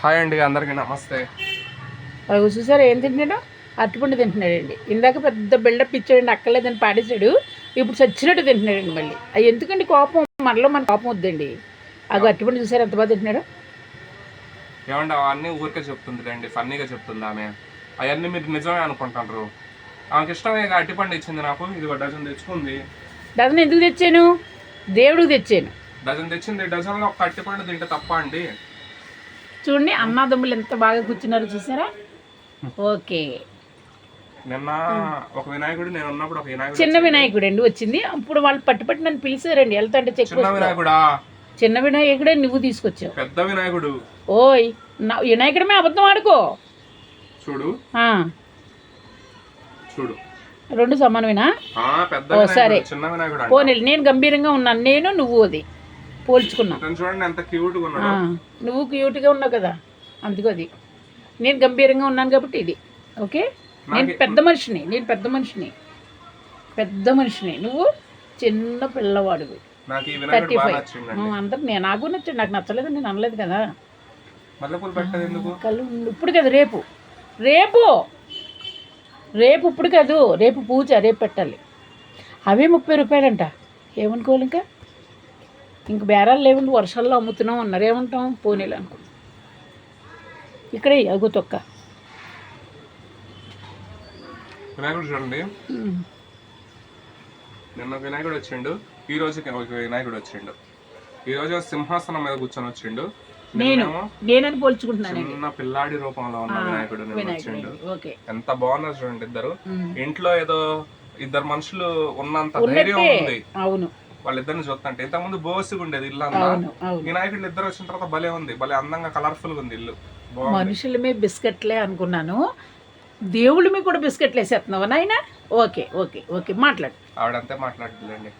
Hi అండి అందరికీ నమస్తే. అవి చూసారా ఏం తింటున్నాడు? అరటిపండు తింటున్నాడండి. ఇందాక పెద్ద బిల్డప్ ఇచ్చాడండి అక్కర్లేదని పాడేశాడు. ఇప్పుడు చచ్చినట్టు తింటున్నాడండి మళ్ళీ. అవి ఎందుకండి కోపం? మనలో మన కోపం వద్దండి. అవి అరటిపండు చూసారా ఎంత బాగా తింటున్నాడు? ఏమండి అవన్నీ ఊరికే చెప్తుంది అండి ఫన్నీగా చెప్తుంది ఆమె. అవన్నీ మీరు నిజమే అనుకుంటారు ఆమెకి ఇష్టమే అట్టిపండు ఇచ్చింది నాకు ఇది డజన్ తెచ్చుకుంది. డజన్ ఎందుకు తెచ్చాను? దేవుడికి తెచ్చాను. డజన్ తెచ్చింది డజన్లో ఒక అట్టిపండు తింటే తప్ప అండి. చూడండి అన్నాదమ్ములు ఎంత బాగా కూర్చున్నారో చూసారా? ఓకే. నిన్న ఒక వినాయకుడు నేను ఉన్నప్పుడు ఒక వినాయకుడు చిన్న వినాయకుడు అండి వచ్చింది. అప్పుడు వాళ్ళు పట్టు పట్టి నన్ను పిలిచారండి వెళ్తాంటే చెక్ చిన్న వినాయకుడా? చిన్న వినాయకుడే నువ్వు తీసుకొచ్చావు. పెద్ద వినాయకుడు. ఓయ్ నా వినాయకుడమే అబద్ధం ఆడుకో. చూడు. ఆ, చూడు. రెండు సమానమేనా? ఆ పెద్ద ఓ, సరే. చిన్న వినాయకుడు అంట. పోనీ నేను గంభీరంగా ఉన్నాను. నేను నువ్వు అది. పోల్చుకున్నాం. ఇతను చూడండి ఎంత క్యూట్గా ఆ, ఉన్నాడు. నువ్వు క్యూట్గా ఉన్నావు కదా. అందుకు అది. నేను గంభీరంగా ఉన్నాను కాబట్టి ఇది. ఓకే? నేను పెద్ద మనిషిని నేను పెద్ద మనిషిని. పెద్ద మనిషిని. నువ్వు చిన్న పిల్లవాడివి. ఈ థర్టీ ఫైవ్ అందరు నేను నాకు నచ్చాడు నాకు నచ్చలేదు నేను అనలేదు కదా. కళ్ళు ఇప్పుడు కదా రేపు. రేపు! రేపు ఇప్పుడు కాదు. రేపు పూజ రేపు పెట్టాలి. అవే ముప్పై రూపాయలంట. ఏమనుకోవాలి ఇంకా? ఇంక బేరాలు లేవండి వర్షాల్లో అమ్ముతున్నాం అన్నారు. ఏమంటాం? పోనీలు అనుకో ఇక్కడే అగు తొక్క. వినాయకుడు చూడండి. నిన్న వినాయకుడు వచ్చిండు. ఈ రోజు వినాయకుడు వచ్చిండు. ఈ రోజు సింహాసనం మీద కూర్చొని వచ్చిండు. నేను? నేనని పోల్చుకుంటున్నాను చిన్న పిల్లాడి రూపంలో ఉన్న వినాయకుడు నిన్న వచ్చిండు. ఎంత బాగున్నారు చూడండి ఇద్దరు. ఇంట్లో ఏదో ఇద్దరు మనుషులు ఉన్నంత ధైర్యం ఉంది. అవును. వాళ్ళిద్దరిని చూస్తుంటే ఇంత ముందు బోసిగా ఉండేది ఇల్లు అంతా. వినాయకుడు ఇద్దరు వచ్చిన తర్వాత భలే ఉంది. భలే అందంగా కలర్ఫుల్గా ఉంది ఇల్లు. మనుషులమే బిస్కెట్లే అనుకున్నాను. దేవుళ్ళ మీద కూడా బిస్కెట్లు వేసేస్తున్నావా నాయన? ఓకే ఓకే ఓకే మాట్లాడు. ఆవిడంతే మాట్లాడుతుందండి.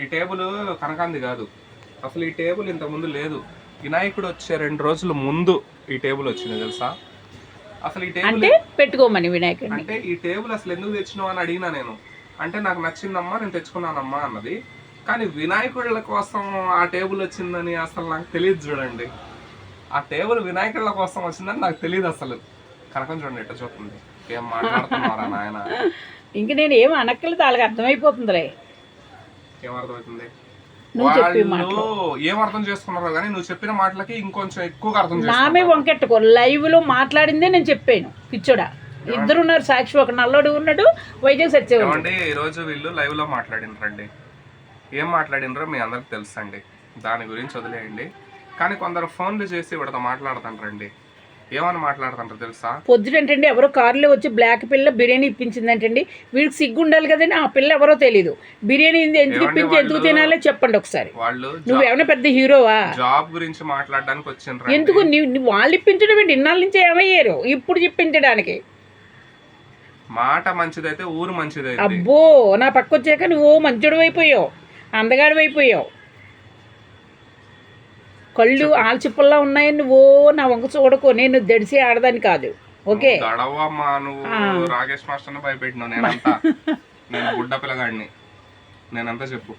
ఈ టేబుల్ కనకాంది కాదు. అసలు ఈ టేబుల్ ఇంత ముందు లేదు. వినాయకుడు వచ్చే రెండు రోజుల ముందు ఈ టేబుల్ వచ్చింది తెలుసా? అసలు ఈ టేబుల్ అంటే పెట్టుకోమని వినాయకుడిని. అంటే ఈ టేబుల్ అసలు ఎందుకు తెచ్చినావు అని అడిగినా నేను. అంటే నాకు నచ్చిందమ్మా నేను తెచ్చుకున్నానమ్మా అన్నది. కానీ వినాయకుడిల కోసం ఆ టేబుల్ వచ్చిందని అసలు నాకు తెలియదు చూడండి. ఆ టేబుల్ వినాయకుడిల కోసం వచ్చిందని నాకు తెలియదు అసలు. కనకం చూడండి ఎట్లా చూస్తుంది? ఏం మాట్లాడుతున్నారా నాయన? ఇంక నేను ఏం అనక్కలేదు వాళ్ళకి అర్థమైపోతుందిలే. ఏం అర్థమవుతుంది నువ్వు చెప్పే వాళ్ళు ఏం అర్థం చేసుకున్నారో కానీ నువ్వు చెప్పిన మాటలకి ఇంకొంచెం ఎక్కువగా అర్థం నామే వంకెట్టుకో. లైవ్లో మాట్లాడిందే నేను చెప్పాను పిచ్చోడా. ఇద్దరు ఉన్నారు సాక్షి ఒక నల్లోడు ఉన్నాడు వైజాగ్ సత్యవాడు ఈ రోజు వీళ్ళు లైవ్లో మాట్లాడినరండి. ఏం మాట్లాడినరో మీ అందరికి తెలుసండి. దాని గురించి వదిలేయండి. కానీ కొందరు ఫోన్లు చేసి వీడితో మాట్లాడుతుంటారండి ఏమని మాట్లాడుతుంటారు తెలుసా? పొద్దుటంటండి ఎవరో కారులో వచ్చి బ్లాక్ పిల్ల బిర్యానీ ఇప్పించిందంటండి. వీడికి సిగ్గు ఉండాలి కదండి ఆ పిల్ల ఎవరో తెలీదు. బిర్యానీ ఎందుకు ఇప్పించి ఎందుకు తినాలో చెప్పండి ఒకసారి. వాళ్ళు నువ్వు ఏమైనా పెద్ద హీరోవా? జాబ్ గురించి మాట్లాడడానికి వచ్చిండ్రు ఎందుకు వాళ్ళు ఇప్పించడం ఏంటి ఇన్నాళ్ళ నుంచి ఏమయ్యారు? ఇప్పుడు చెప్పించడానికి. మాట మంచిదైతే ఊరు మంచిదైతే అబ్బో నా పక్క వచ్చాక నువ్వు మంచోడు అయిపోయావు. అందగాడు అయిపోయావు కళ్ళు ఆల్చిప్పల్లా ఉన్నాయి నువ్వు నా వంక చూడకు నేను దడిసి ఆడదాన్ని కాదు. ఓకే? గడవమ్మా నువ్వు రాకేష్ మాస్టర్ భయపెట్టినావు నేనంతా. నేను గుడ్డ పిల్లగాడిని. నేనంతా చెప్పు.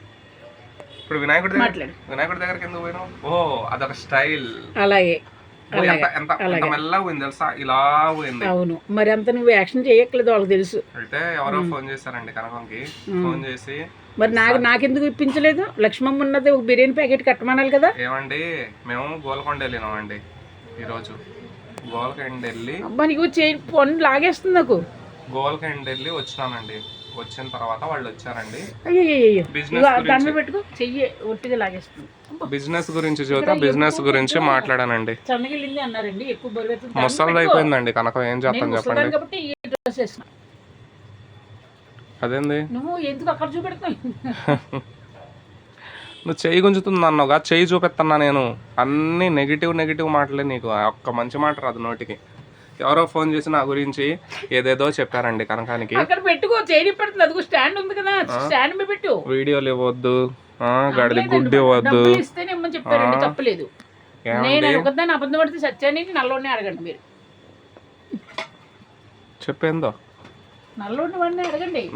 ఇప్పుడు వినాయకుడి దగ్గర వినాయకుడి దగ్గరికి ఎందుకు పోయినావు? ఓ అదొక స్టైల్. అలాగే. ఎంత ఇలా పోయింది. అవును. మరి అంత నువ్వు యాక్షన్ చేయట్లేదు వాళ్ళకి తెలుసు. అయితే ఎవరో ఫోన్ చేశారండి కనకంకి. ఫోన్ చేసి మరి నాకు నాకెందుకు ఇప్పించలేదు? లక్ష్మమ్మ ఉన్నది ఒక బిర్యానీ ప్యాకెట్ కట్టమనాలి కదా. ఏమండి మేము గోల్కొండ వెళ్ళినామండి ఈరోజు. గోల్కొండ వెళ్ళి అబ్బా నీకు చేయి పన్ను లాగేస్తుంది నాకు. గోల్కొండ వెళ్ళి వచ్చినానండి వచ్చిన తర్వాత వాళ్ళు వచ్చారండి. బిజినెస్ దండ పెట్టుకో చెయ్యి ఒట్టిగా లాగేస్తుంది అబ్బా, బిజినెస్ గురించి చూద్దాం బిజినెస్ గురించి మాట్లాడానండి. అన్నారండి ఎక్కువ ముసలిది. అయిపోయిందండి కనకం ఏం చెప్పండి. వేసిన అదేంది? నువ్వు ఎందుకు అక్కడ చూపెడుతున్నావు? నువ్వు చెయ్యి గుంజుతుంది అన్నావుగా చెయ్యి చూపిస్తున్నా నేను. అన్ని నెగిటివ్ నెగిటివ్ మాటలే నీకు. ఒక్క మంచి మాట రాదు నోటికి. ఎవరో ఫోన్ చేసి నా గురించి ఏదేదో చెప్పారండి కనకానికి. అక్కడ పెట్టుకో చేయి పెడుతుంది అదిగో స్టాండ్ ఉంది కదా. స్టాండ్ మీద పెట్టు. వీడియోలు ఇవ్వద్దు. గడిది గుడ్డి ఇవ్వద్దు. ఇస్తేనే ఇమ్మని చెప్పారండి తప్పలేదు నేను ఒకదాన్ని అబద్ధం పడితే సత్యాన్ని నల్లోనే అడగండి మీరు. చెప్పేందో?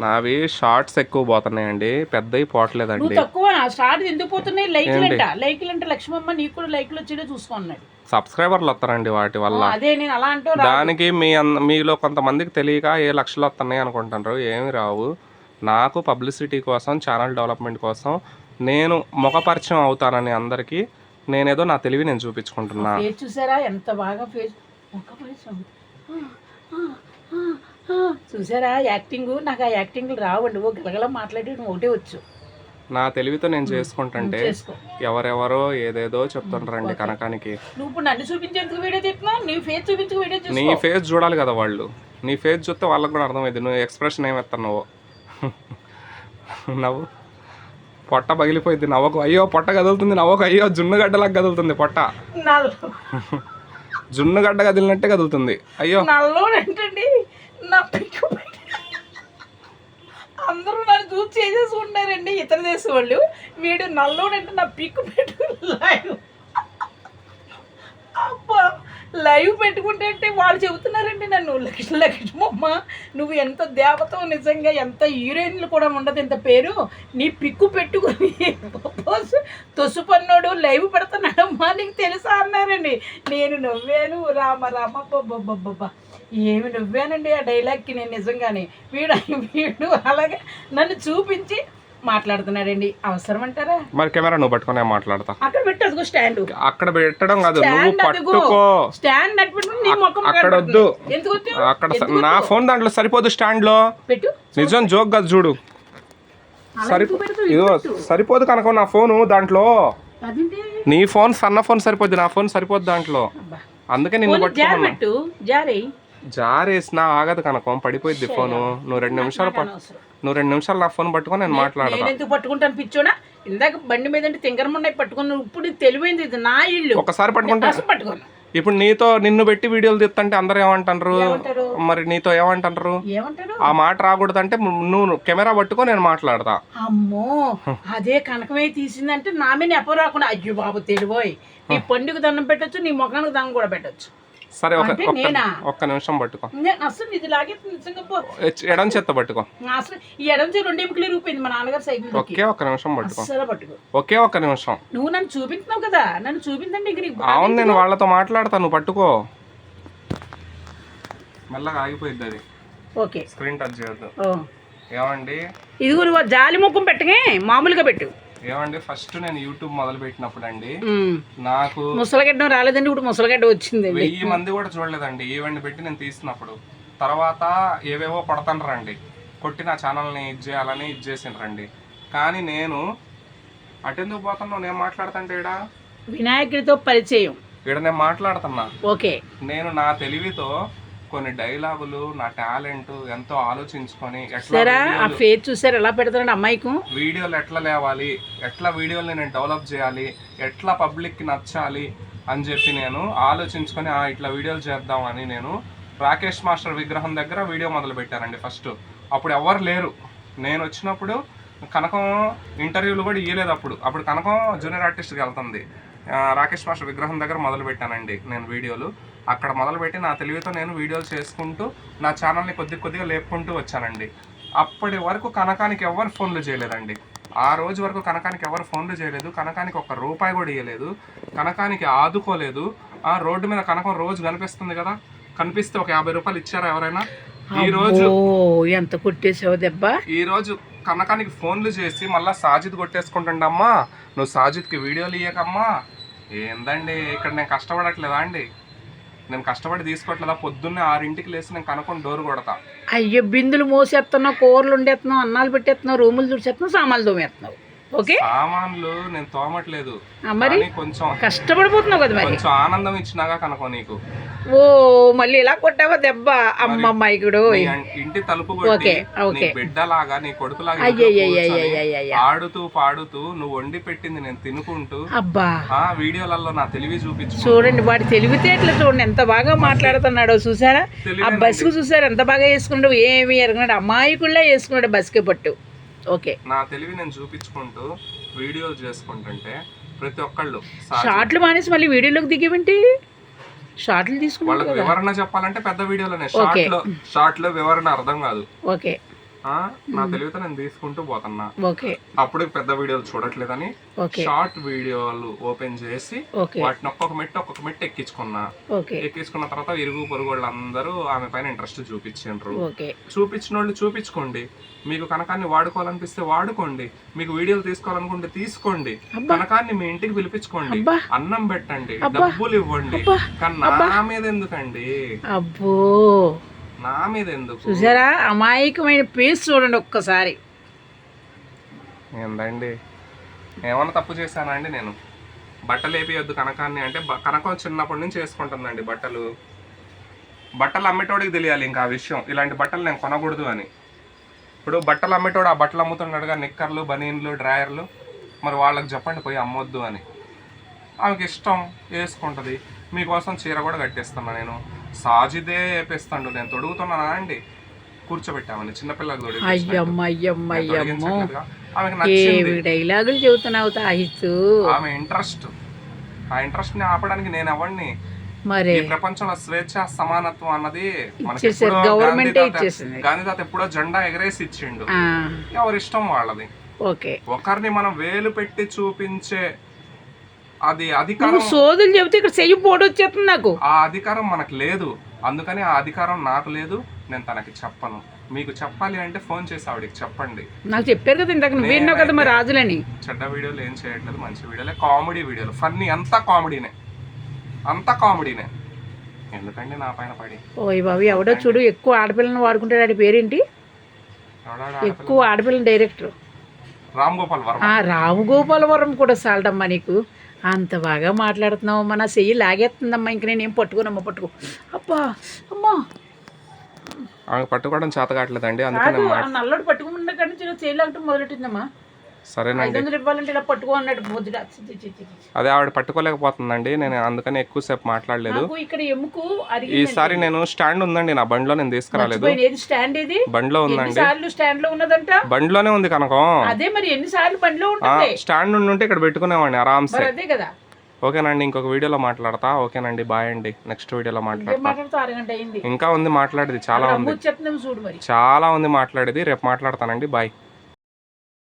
నావి షార్ట్స్ ఎక్కువ పోతున్నాయండి. పెద్దవి పోవట్లేదండి. తక్కువ స్టార్ట్ ఎందుకు పోతున్నాయి? లైక్లు అంట లైక్లు అంటే లక్ష్మమ్మ నీకు కూడా లైక్లు వచ్చేదో చూసుకో అన్నాడు. సబ్స్క్రైబర్లు వస్తారండి వాటి వల్ల. అదే నేను అలా అంటూ రా- దానికి మీ మీలో కొంతమందికి తెలియక ఏ లక్షలు వస్తున్నాయి అనుకుంటున్నారు ఏమి రావు. నాకు పబ్లిసిటీ కోసం ఛానల్ డెవలప్మెంట్ కోసం నేను ముఖపరిచయం అవుతానని అందరికీ నేనేదో నా తెలివి నేను చూపించుకుంటున్నా. చూసారా? ఎంత బాగా చూసారా? యాక్టింగ్ నాకు ఆ యాక్టింగ్లు రావండి. ఓ గలగల మాట్లాడి ఒకటే వచ్చు. నా తెలివితో నేను చేసుకుంటుంటే చేసుకో. ఎవరెవరో ఏదేదో చెప్తుంటారండి కనకానికి. నువ్వు ఇప్పుడు నన్ను చూపించేందుకు వీడియో తీస్తున్నావు నీ ఫేస్ చూపించుకు వీడియో నీ చూసుకో. ఫేస్ చూడాలి కదా వాళ్ళు. నీ ఫేస్ చూస్తే వాళ్ళకి కూడా అర్థమైంది నువ్వు ఎక్స్ప్రెషన్ ఏమెత్తున్నావు నవ్వు? పొట్ట పగిలిపోయింది నవ్వకు. అయ్యో పొట్ట కదులుతుంది నవ్వకు. అయ్యో జున్నుగడ్డలాగా కదులుతుంది పొట్ట. జున్నుగడ్డ కదిలినట్టే కదులుతుంది. అయ్యో నల్లోడు ఏంటండి నా పిక్కు పెట్టి- అందరూ నన్ను చూసి చేసేసుకుంటారండి వాళ్ళు వీడు నల్లోడు అంటే నా పిక్కు పెట్టు లైవ్ అబ్బా లైవ్ పెట్టుకుంటే అంటే వాళ్ళు చెబుతున్నారండి నన్ను. లక్ష్మి లక్ష్మమ్మ నువ్వు ఎంత దేవతో నిజంగా ఎంత హీరోయిన్లు కూడా ఉండదు ఇంత పేరు. నీ పిక్కు పెట్టుకుని తొసు తొసుపన్నోడు లైవ్ పెడుతున్నాడమ్మా నీకు తెలుసా అన్నారండి. నేను నవ్వాను రామ రామ బాబా ఏమి నవ్వానండి ఆ డైలాగ్కి నేను నిజంగానే. వీడు వీడు అలాగే నన్ను చూపించి మాట్లాడుతున్నాడండి. అవసరం అంటారా మరి కెమెరా నువ్వు పట్టుకునే మాట్లాడతా. అక్కడ పెట్టు అదిగో స్టాండ్. అక్కడ పెట్టడం కాదు నువ్వు పట్టుకో. స్టాండ్ అక్కడ వద్దు. అక్కడ నా? ఫోన్ దాంట్లో సరిపోదు స్టాండ్లో పెట్టు. నిజం జోక్ కాదు చూడు. అలా సరి ఎందుకు పెడతావు? ఇదిగో ఇది. సరిపోదు కనుక నా ఫోను దాంట్లో. నీ ఫోన్ సన్న ఫోన్ సరిపోద్ది నా ఫోన్ సరిపోద్ది దాంట్లో. అందుకే నిన్ను పట్టుకున్నా జారేసినా ఆగదు కనకం పడిపోయింది ఫోను. నువ్వు రెండు నిమిషాలు. నువ్వు రెండు నిమిషాలు నా ఫోన్ పట్టుకొని నేను మాట్లాడతా. నేను ఎందుకు పట్టుకుంటాను? పిచ్చోడా? ఇందాక బండి మీద అంటే తింగరమున్నాయి పట్టుకుని ఇప్పుడు తెలివైంది ఇది నా ఇల్లు. ఒకసారి పట్టుకుంటే. పట్టుకోను. ఇప్పుడు నీతో నిన్ను పెట్టి వీడియోలు తీస్తుంటే అందరు ఏమంటారు? మరి నీతో ఏమంటారు? ఆ మాట రాకూడదంటే నువ్వు కెమెరా పట్టుకో నేను మాట్లాడతా. అమ్మో అదే కనకమే తీసిందంటే నా మీద నెప రాకుండా అయ్యో బాబు తెలివోయ్. నీ పండుగ దండం పెట్టొచ్చు నీ ముఖానికి దండం కూడా పెట్టొచ్చు. సరే ఒక ఒక్క- నిమిషం పట్టుకో. అసలు ఇది లాగే ఎడం చేత్త పట్టుకో. అసలు ఈ ఎడం చేయి రెండు ఎముకలు రూపోయింది మా నాన్నగారు సైకిల్ ఒకే ఒక్క నిమిషం పట్టుకో. పట్టుకో. ఒకే ఒక్క నిమిషం. నువ్వు నన్ను చూపించినావు కదా నన్ను చూపించండి ఇంక అవును నేను వాళ్ళతో మాట్లాడతా నువ్వు పట్టుకో. మెల్లగా ఆగిపోయింది అది. ఓకే. స్క్రీన్ టచ్ చేయొద్దు. ఓ. ఏమండి? ఇదిగో నువ్వు జాలి ముఖం పెట్టగే మామూలుగా పెట్టు. ఏమండి ఫస్ట్ నేను యూట్యూబ్ మొదలు పెట్టినప్పుడు అండి. నాకు ముసలగడ్డం రాలేదండి ఇప్పుడు ముసలగడ్డ వచ్చింది వెయ్యి మంది కూడా చూడలేదండి ఈవెంట్ పెట్టి నేను తీసినప్పుడు. తర్వాత ఏవేవో కొడతానరండి కొట్టి నా ఛానల్ని ఇది చేయాలని ఇది చేసిండ్రండి కానీ నేను అటెందుకు పోతున్నావు నేను మాట్లాడుతుంటే ఈడ? వినాయకుడితో పరిచయం. ఈడ నేను మాట్లాడుతున్నా. ఓకే. నేను నా తెలివితో కొన్ని డైలాగులు నా టాలెంట్ ఎంతో ఆలోచించుకొని సరే ఆ వీడియోలు- ఫేస్ చూసారు ఎలా పెడతారండి అమ్మాయికు? వీడియోలు ఎట్లా లేవాలి ఎట్లా వీడియోల్ని నేను డెవలప్ చేయాలి ఎట్లా పబ్లిక్కి నచ్చాలి అని చెప్పి నేను ఆలోచించుకొని "ఆ, ఇట్లా వీడియోలు చేద్దామని నేను రాకేష్ మాస్టర్ విగ్రహం దగ్గర వీడియో మొదలు పెట్టానండి ఫస్ట్. అప్పుడు ఎవరు లేరు. నేను వచ్చినప్పుడు కనకం ఇంటర్వ్యూలు కూడా ఇయ్యలేదు అప్పుడు. అప్పుడు కనకం జూనియర్ ఆర్టిస్ట్కి వెళ్తుంది. రాకేష్ మాస్టర్ విగ్రహం దగ్గర మొదలు పెట్టానండి నేను వీడియోలు. అక్కడ మొదలుపెట్టి నా తెలివితో నేను వీడియోలు చేసుకుంటూ నా ఛానల్ని కొద్ది కొద్దిగా లేపుకుంటూ వచ్చానండి. అప్పటి వరకు కనకానికి ఎవరు ఫోన్లు చేయలేదండి. ఆ రోజు వరకు కనకానికి ఎవరు ఫోన్లు చేయలేదు. కనకానికి ఒక్క రూపాయి కూడా ఇవ్వలేదు కనకానికి ఆదుకోలేదు. ఆ రోడ్డు మీద కనకం రోజు కనిపిస్తుంది కదా? కనిపిస్తే ఒక యాభై రూపాయలు ఇచ్చారా ఎవరైనా? ఈ రోజు ఎంత కొట్టేసావు దెబ్బ? ఈ రోజు కనకానికి ఫోన్లు చేసి మళ్ళా సాజిద్ కొట్టేసుకుంటుండమ్మా నువ్వు సాజిద్కి వీడియోలు ఇయ్యకమ్మా. ఏందండి ఇక్కడ నేను కష్టపడట్లేదా అండి? నేను కష్టపడి తీసుకోవట్లేదా? పొద్దున్నే ఆరింటికి లేచి నేను కనుక్కొని డోర్ కొడతా. అయ్యో బిందులు మోసేస్తున్నావు కూరలు వండేస్తున్నావు అన్నాలు పెట్టేస్తున్నావు రూములు తుడిచేస్తున్నావు సామాన్లు తోమేస్తున్నావు. ఓకే. సామాన్లు నేను తోమట్లేదు. మరి? కొంచెం కష్టపడిపోతున్నావు కదా మరి? కొంచెం ఆనందం ఇచ్చినాగా కనుకో నీకు. ఓ మళ్ళీ ఇలా కొట్టావా దెబ్బ? అమ్మమ్మాయికుడు నీ అం- ఇంటి తలుపు ఓకే, నీ ఓకే. బిడ్డలాగా నీ కొడుకులాగా ఆడుతూ పాడుతూ నువ్వు వండి పెట్టింది నేను తినుకుంటూ అబ్బా ఆ వీడియోలలో నా తెలివి చూపించు చూడండి వాడి తెలివితేటలు చూడండి ఎంత బాగా మాట్లాడుతున్నాడో చూసారా ఆ. బస్సుకు చూసారా ఎంత బాగా వేసుకున్నాడు ఏమి ఎరగనాడు అమాయకుల్లా వేసుకున్నాడు బస్కే పట్టు ఓకే. నా తెలివి నేను చూపించుకుంటూ వీడియోలు చేసుకుంటుంటే ప్రతి ఒక్కళ్ళు షార్ట్లు మానేసి మళ్ళీ వీడియోలోకి దిగేమింటి షార్ట్లు వాళ్ళకి కదా. వివరణ చెప్పాలంటే పెద్ద వీడియోలోనే. షార్ట్లో షార్ట్లో వివరణ అర్థం కాదు. ఓకే. నా తెలివితో నేను తీసుకుంటూ పోతున్నా. ఓకే. అప్పుడు పెద్ద వీడియోలు చూడట్లేదని షార్ట్ వీడియోలు ఓపెన్ చేసి వాటిని ఒక్కొక్క మెట్టు ఒక్కొక్క మెట్టు ఎక్కించుకున్నా. ఎక్కించుకున్న తర్వాత ఇరుగు పొరుగు వాళ్ళందరూ ఆమె పైన ఇంట్రెస్ట్ చూపించిండ్రు. ఓకే. చూపించిన వాళ్ళు చూపించుకోండి. మీకు కనకాన్ని వాడుకోవాలనిపిస్తే వాడుకోండి. మీకు వీడియోలు తీసుకోవాలనుకుంటే తీసుకోండి. కనకాన్ని మీ ఇంటికి పిలిపించుకోండి. అన్నం పెట్టండి. డబ్బులు ఇవ్వండి. కానీ నా మీద ఎందుకండి? అబ్బో. నా మీద ఎందుకు చూసారా? అమాయకమైన పేస్ చూడండి ఒక్కసారి. ఏందండి? ఏమన్నా తప్పు చేశానండి నేను? బట్టలు వేపియొద్దు కనకాన్ని అంటే కనకం చిన్నప్పటి నుంచి వేసుకుంటుందండి బట్టలు. బట్టలు అమ్మేటోడికి తెలియాలి ఇంకా ఆ విషయం. ఇలాంటి బట్టలు నేను కొనకూడదు అని. ఇప్పుడు బట్టలు అమ్మేటోడు ఆ బట్టలు అమ్ముతున్నాడుగా నిక్కర్లు బనీన్లు డ్రాయర్లు. మరి వాళ్ళకి చెప్పండి పోయి అమ్మొద్దు అని. ఆమెకి ఇష్టం వేసుకుంటుంది. మీకోసం చీర కూడా కట్టిస్తున్నా నేను. సాజిదే వేపిస్తాడు నేను తొడుగుతున్నానా అండి? కూర్చోబెట్టామని. చిన్నపిల్లకి తొడిగి డైలాగులు చెబుతున్నావు తాహిత్తు ఆమె ఇంట్రెస్ట్. ఆ ఇంట్రెస్ట్ని ఆపడానికి నేను ఎవరిని మరి. ప్రపంచంలో స్వేచ్ఛ సమానత్వం అన్నది గవర్నమెంటే గాంధీ తాత- ఎప్పుడో జెండా ఎగరేసి ఇచ్చిండు. ఎవరి ఇష్టం వాళ్ళది? ఓకే. ఒకరిని మనం వేలు పెట్టి చూపించే అది అధికారం సోదులు చెబితే ఇక్కడ చెయ్యి పోటీ వచ్చేస్తుంది నాకు. ఆ అధికారం మనకు లేదు. అందుకని ఆ అధికారం నాకు లేదు నేను తనకి చెప్పను. మీకు చెప్పాలి అంటే ఫోన్ చేసి ఆవిడకి చెప్పండి. నాకు చెప్పారు కదా ఇందాక నువ్వు విన్నావు కదా మా రాజులని. చెడ్డ వీడియోలు ఏం చేయట్లేదు మంచి వీడియోలే కామెడీ వీడియోలు. ఫన్నీ అంతా కామెడీనే. అంతా కామెడీనే. ఎందుకండి నా పైన పడి? ఓయ్ బాబు ఎవడో చూడు ఎక్కువ ఆడపిల్లని వాడుకుంటాడు ఆడి పేరేంటి? ఎక్కువ ఆడపిల్లని డైరెక్టర్. రామ్ గోపాల్ వర్మ. ఆ రామగోపాలవరం కూడా సాలడమ్మా నీకు. అంత బాగా మాట్లాడుతున్నావమ్మా నా చెయ్యి లాగేస్తుందమ్మా ఇంక నేను పట్టుకోనమ్మా పట్టుకో. అబ్బా అమ్మా. ఆమె పట్టుకోవడం చేత కావట్లేదండి అందుకని నల్లడు పట్టుకున్న కాడి నుంచి ఇలా చేయి లాగటం మొదలెట్టిందమ్మా. సరేనండి. ఇవ్వాలంటే ఇలా పట్టుకో. అదే ఆవిడ పట్టుకోలేకపోతుందండి నేను అందుకని ఎక్కువసేపు మాట్లాడలేదు. నాకు ఇక్కడ ఎముకు ఈసారి నేను స్టాండ్ ఉందండి నా బండిలో నేను తీసుకురాలేదు. ఏది స్టాండ్ ఇది? బండిలో ఉందండి. స్టాండ్లో ఉన్నదంట? బండిలోనే ఉంది కనకం. అదే మరి ఎన్నిసార్లు బండిలో స్టాండ్ ఉండి ఉంటే ఇక్కడ పెట్టుకునేవాడిని ఆరామ్సే. అదే కదా. ఓకేనండి ఇంకొక వీడియోలో మాట్లాడతా. ఓకేనండి బాయ్ అండి. నెక్స్ట్ వీడియోలో మాట్లాడతా. ఇంకా ఉంది మాట్లాడేది చాలా ఉంది. చాలా ఉంది మాట్లాడేది. రేపు మాట్లాడతానండి బాయ్.